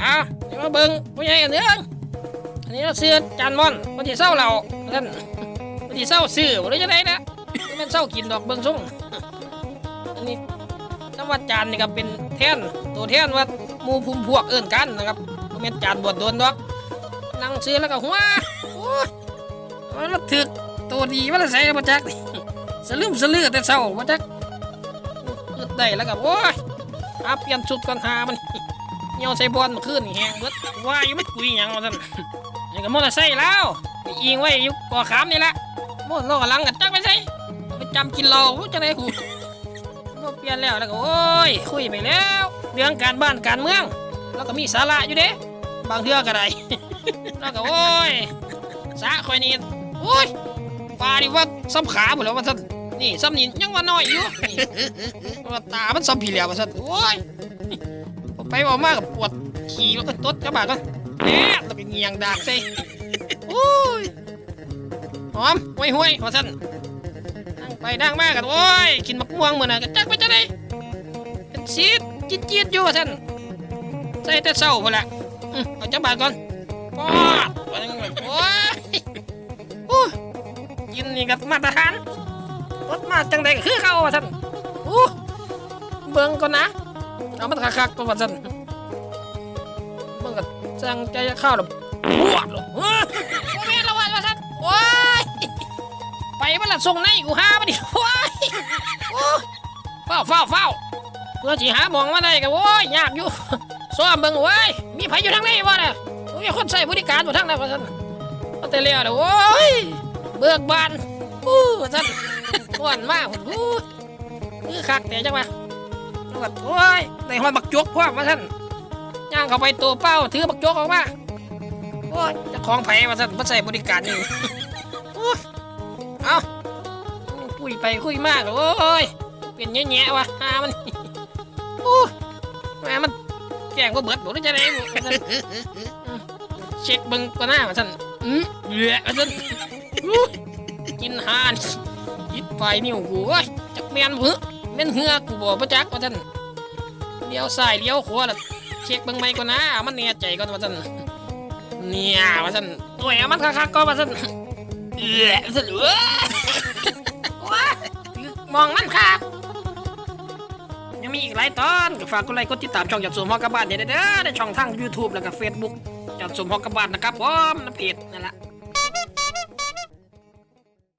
อ้าวเดี๋ยวมาเบิ่งผู้ใหญ่กันเนื้องอันนี้เราซื้อจานมอนวันที่เศร้าเราท่านวันที่เศร้าซื้อบรู้จะได้นะมันเศร้ากินดอกเบิ่งส่งอันนี้น้ำวัดจานนี่ก็เป็นแท่นตัวแท่นว่ามูพุ่มพวกเอิ้นกันนะครับบ่แม่นจานบวชโดนดอกนั่งซื้อแล้วก็หัวโอ้ยมันมาถึกตัวดีมันใส่มาจักสลืมสลือแต่เศร้ามาจักอึดได้แล้วก็โอ้ยอาเปลี่ยนชุดก่อนหามัน เหี่ยวใส่บอลมาขึ้นนี่แหงเบิดว่าอยู่ไม่กุยหยังว่าซั่นนี่ก็มอเตอร์ไซค์แล้วไปอิงไว้อยู่ก่อขามนี่ละมอเตอร์ล้อกำลังกันจักไปใส่ไปจำกินเหล้าจังไดกูบ่เปลี่ยนแล้วแล้วก็โอ้ยคุยไปแล้ว เรื่องการบ้านการเมืองแล้วก็มีสาระอยู่เด้บางเทื่อก็ได้แล้วก็โอ้ยสาคอยนี่โอ้ยปลาดิว่าซ้ำขาหมดแล้วว่าซั่นนี่ซ้ำนี่ยังว่าน้อยอยู่ว่าตามันซ้ำผีเหลียวว่าซั่นโอ้ย ไปบอกมากกับปวดขี่รถต้นกระบะก่อนแหน่แล้วก็เงียงดากใส่โอ้ยหอมห้วยห้วยว่าสั่นนั่งไปนั่งมากกันโอ้ยกินมะม่วงเหมือนน่ะกันจักไปจะได้เป็นซีดจีดจีดอยู่ว่าสั่นใส่แต่เศร้าพอละเอาจับบาทก่อนปอดว่าจังเลยโอ้ยโอ้ยกินนี่กับมาตรฐานรถมาจังใดก็คือเขาว่าสั่นโอ้เบิ่งก่อนนะ เอามันคักๆก็ว่าซั่นมันก็จังใจจะข้าวหรอปวดหรอเฮ้ยบ่แม่ละว่าว่าซั่นโอ้ยไปมันละส่งในกูหามาดิโอ้ยโอ้ยเฝ้าเฝ้าเฝ้าเพื่อสิหาหมองมาได้ก็โอ้ยยากอยู่ซ้อมเบิ่งเว้ยมีไผอยู่ทางไหนบ่น่ะมีคนใส่บริการบ่ทางไหนว่าซั่นเอาแต่แล้วเด้อโอ้ยเบิกบานอู้ว่าซั่นม่วนมากอู้คือคักแต่จังว่า แล้วก็โอ้ยได้หอยบักจกพวกมาท่านย่างเข้าไปตัวเป้าถือบักจกออกมาโอ้ยจะของไผ่มาท่านมาใส่บริการอยู่โอ้ยเอาคุยไปคุยมากโอ้ยเป็นแง่ๆวะหามันโอ้แม่มันแกงว่าเบิดบอกจะได้เช็คบิ่งก็น่ามาท่านอืมเหลือมาท่านกินหานยิดไฟนิ้วกูโอ้ยจักแมนเหือเม่นเหือกูบอกประจักว่าท่าน เลี้ยวซ้ายเลี้ยวขวาล่ะเช็คเบิ่งไม่ก่อนนะมันแน่ใจก่อนว่าท่นเนี่ยว่าท่นหน่วยเอามันคักๆก่อนว่าท่นเอ้อว่าท่นเอ้ยว้ามองมันคักยังมีอีกหลายตอนก็ฝากกดไลค์กดติดตามช่องจัดสมฮอกกบบ้านเด้อเด้อในช่องทาง YouTube แล้วก็ Facebook จัดสมฮอกกบบ้านนะครับผมน้ำเพจนั่นแหละ